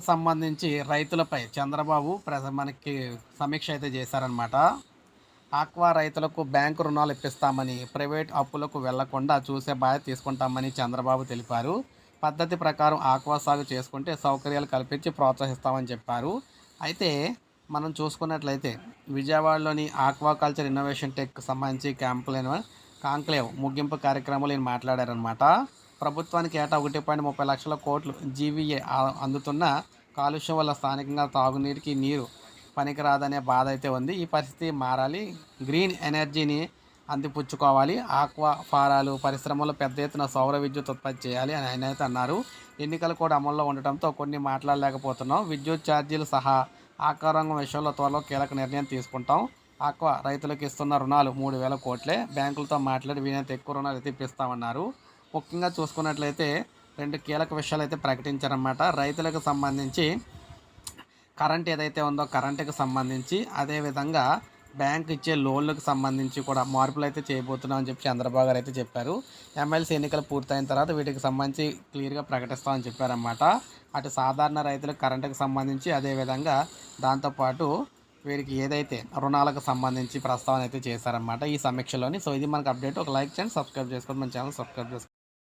సంబంధించి రైతులపై చంద్రబాబు ప్రెజ మనకి సమీక్ష అయితే చేశారనమాట ఆక్వా రైతులకు బ్యాంకు రుణాలు ఇప్పిస్తామని ప్రైవేట్ అప్పులకు వెళ్ళకుండా చూసే బాధ్యత తీసుకుంటామని చంద్రబాబు తెలిపారు. పద్ధతి ప్రకారం ఆక్వా సాగు చేసుకుంటే సౌకర్యాలు కల్పించి ప్రోత్సహిస్తామని చెప్పారు. అయితే మనం చూసుకున్నట్లయితే విజయవాడలోని ఆక్వాకల్చర్ ఇన్నోవేషన్ టెక్ సంబంధించి క్యాంపులను కాంక్లేవ్ ముగింపు కార్యక్రమంలో ఈయన మాట్లాడారనమాట ప్రభుత్వానికి ఏటా ఒకటి పాయింట్ ముప్పై లక్షల కోట్లు జీవీఏ అందుతున్న కాలుష్యం వల్ల స్థానికంగా తాగునీటికి నీరు పనికిరాదనే బాధ అయితే ఉంది. ఈ పరిస్థితి మారాలి. గ్రీన్ ఎనర్జీని అందిపుచ్చుకోవాలి. ఆక్వా ఫారాలు పరిశ్రమలు పెద్ద ఎత్తున సౌర విద్యుత్ ఉత్పత్తి చేయాలి అని ఆయన అయితే అన్నారు. ఎన్నికలు కూడా అమల్లో ఉండటంతో కొన్ని మాట్లాడలేకపోతున్నాం. విద్యుత్ ఛార్జీలు సహా ఆకారంగం విషయంలో త్వరలో కీలక నిర్ణయం తీసుకుంటాం. ఆక్వా రైతులకు ఇస్తున్న రుణాలు మూడు వేల కోట్లే. బ్యాంకులతో మాట్లాడి వీలైనంత ఎక్కువ రుణాలు తెప్పిస్తామన్నారు. ముఖ్యంగా చూసుకున్నట్లయితే రెండు కీలక విషయాలు అయితే ప్రకటించారన్నమాట. రైతులకు సంబంధించి కరెంట్ ఏదైతే ఉందో కరెంటుకి సంబంధించి అదేవిధంగా బ్యాంక్ ఇచ్చే లోన్లకు సంబంధించి కూడా మార్పులు అయితే చేయబోతున్నామని చెప్పి చంద్రబాబు గారు అయితే చెప్పారు. ఎమ్మెల్సీ ఎన్నికలు పూర్తయిన తర్వాత వీటికి సంబంధించి క్లియర్గా ప్రకటిస్తామని చెప్పారన్నమాట. అటు సాధారణ రైతులకు కరెంటుకు సంబంధించి అదేవిధంగా దాంతోపాటు వీరికి ఏదైతే రుణాలకు సంబంధించి ప్రస్తావన అయితే చేశారన్నమాట ఈ సమీక్షలోని. సో ఇది మనకు అప్డేట్. ఒక లైక్ చేయండి సబ్స్క్రైబ్ చేసుకోండి మన ఛానల్ సబ్స్క్రైబ్ చేసుకోండి.